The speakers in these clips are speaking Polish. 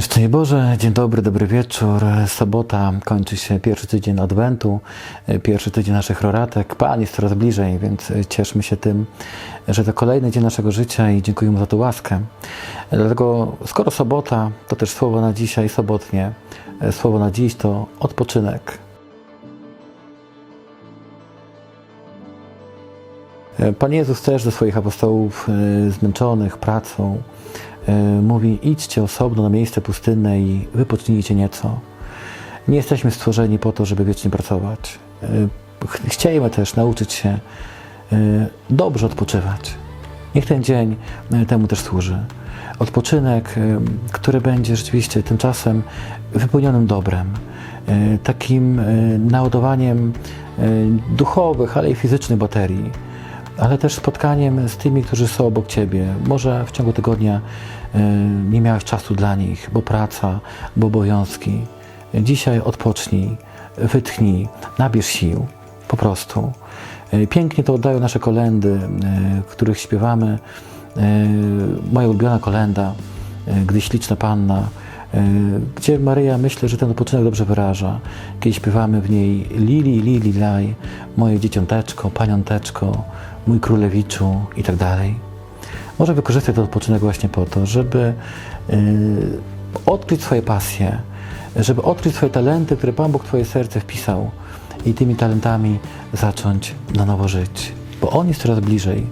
Szczęść Boże, dzień dobry, dobry wieczór. Sobota, kończy się pierwszy tydzień Adwentu, pierwszy tydzień naszych roratek. Pan jest coraz bliżej, więc cieszmy się tym, że to kolejny dzień naszego życia i dziękuję Mu za tę łaskę. Dlatego, skoro sobota, to też słowo na dzisiaj sobotnie. Słowo na dziś to odpoczynek. Pan Jezus też do swoich apostołów e, zmęczonych pracą mówi: idźcie osobno na miejsce pustynne i wypocznijcie nieco. Nie jesteśmy stworzeni po to, żeby wiecznie pracować. E, ch- Chciejmy też nauczyć się e, dobrze odpoczywać. Niech ten dzień e, temu też służy. Odpoczynek, e, który będzie rzeczywiście tymczasem wypełnionym dobrem, e, takim e, naładowaniem e, duchowych, ale i fizycznych baterii ale też spotkaniem z tymi, którzy są obok Ciebie. Może w ciągu tygodnia e, nie miałeś czasu dla nich, bo praca, bo obowiązki. Dzisiaj odpocznij, wytchnij, nabierz sił, po prostu. E, Pięknie to oddają nasze kolendy, e, których śpiewamy. Moja ulubiona kolenda, gdy śliczna Panna, e, gdzie Maryja myślę, że ten odpoczynek dobrze wyraża, kiedy śpiewamy w niej Lili, Lili, Laj, moje dzieciąteczko, paniąteczko, mój królewiczu i tak dalej. Może wykorzystać ten odpoczynek właśnie po to, żeby yy, odkryć swoje pasje, żeby odkryć swoje talenty, które Pan Bóg w Twoje serce wpisał i tymi talentami zacząć na nowo żyć, bo On jest coraz bliżej.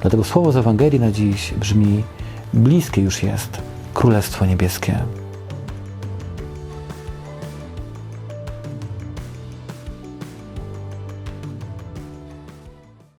Dlatego słowo z Ewangelii na dziś brzmi: bliskie już jest Królestwo Niebieskie.